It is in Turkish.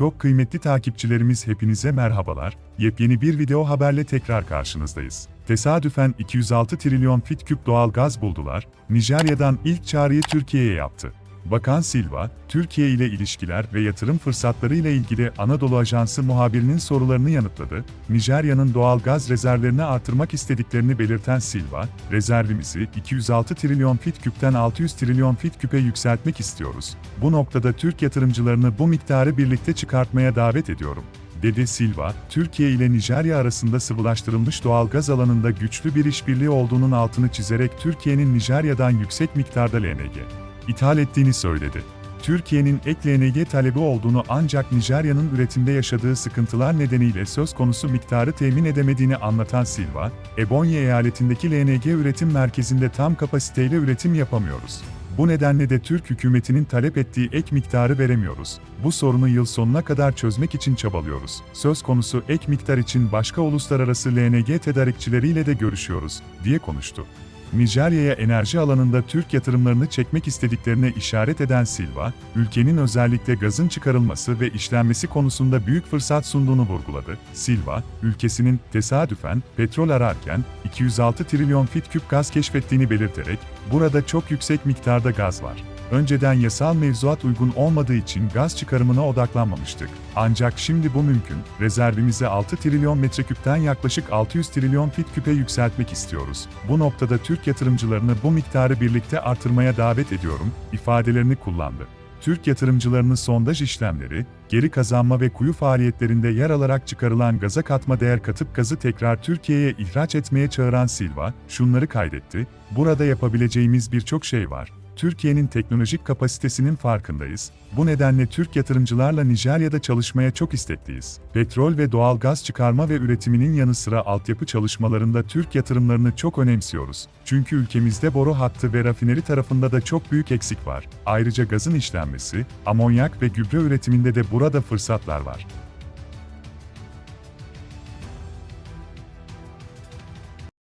Çok kıymetli takipçilerimiz hepinize merhabalar. Yepyeni bir video haberle tekrar karşınızdayız. Tesadüfen 206 trilyon fit küp doğal gaz buldular. Nijerya'dan ilk çağrıyı Türkiye'ye yaptı. Bakan Silva, Türkiye ile ilişkiler ve yatırım fırsatları ile ilgili Anadolu Ajansı muhabirinin sorularını yanıtladı. Nijerya'nın doğal gaz rezervlerini artırmak istediklerini belirten Silva, rezervimizi 206 trilyon fit küpten 600 trilyon fit küpe yükseltmek istiyoruz. Bu noktada Türk yatırımcılarını bu miktarı birlikte çıkartmaya davet ediyorum dedi Silva, Türkiye ile Nijerya arasında sıvılaştırılmış doğal gaz alanında güçlü bir işbirliği olduğunun altını çizerek Türkiye'nin Nijerya'dan yüksek miktarda LNG ithal ettiğini söyledi. Türkiye'nin ek LNG talebi olduğunu ancak Nijerya'nın üretimde yaşadığı sıkıntılar nedeniyle söz konusu miktarı temin edemediğini anlatan Silva, Ebonyi eyaletindeki LNG üretim merkezinde tam kapasiteyle üretim yapamıyoruz. Bu nedenle de Türk hükümetinin talep ettiği ek miktarı veremiyoruz. Bu sorunu yıl sonuna kadar çözmek için çabalıyoruz. Söz konusu ek miktar için başka uluslararası LNG tedarikçileriyle de görüşüyoruz, diye konuştu. Nijerya'ya enerji alanında Türk yatırımlarını çekmek istediklerine işaret eden Silva, ülkenin özellikle gazın çıkarılması ve işlenmesi konusunda büyük fırsat sunduğunu vurguladı. Silva, ülkesinin tesadüfen petrol ararken 206 trilyon fit küp gaz keşfettiğini belirterek, burada çok yüksek miktarda gaz var. Önceden yasal mevzuat uygun olmadığı için gaz çıkarımına odaklanmamıştık. Ancak şimdi bu mümkün. Rezervimizi 6 trilyon metreküpten yaklaşık 600 trilyon fit küpe yükseltmek istiyoruz. Bu noktada Türk yatırımcılarını bu miktarı birlikte artırmaya davet ediyorum, ifadelerini kullandı. Türk yatırımcılarını sondaj işlemleri, geri kazanma ve kuyu faaliyetlerinde yer alarak çıkarılan gaza katma değer katıp gazı tekrar Türkiye'ye ihraç etmeye çağıran Silva, şunları kaydetti, burada yapabileceğimiz birçok şey var. Türkiye'nin teknolojik kapasitesinin farkındayız. Bu nedenle Türk yatırımcılarla Nijerya'da çalışmaya çok istekliyiz. Petrol ve doğal gaz çıkarma ve üretiminin yanı sıra altyapı çalışmalarında Türk yatırımlarını çok önemsiyoruz. Çünkü ülkemizde boru hattı ve rafineri tarafında da çok büyük eksik var. Ayrıca gazın işlenmesi, amonyak ve gübre üretiminde de burada fırsatlar var.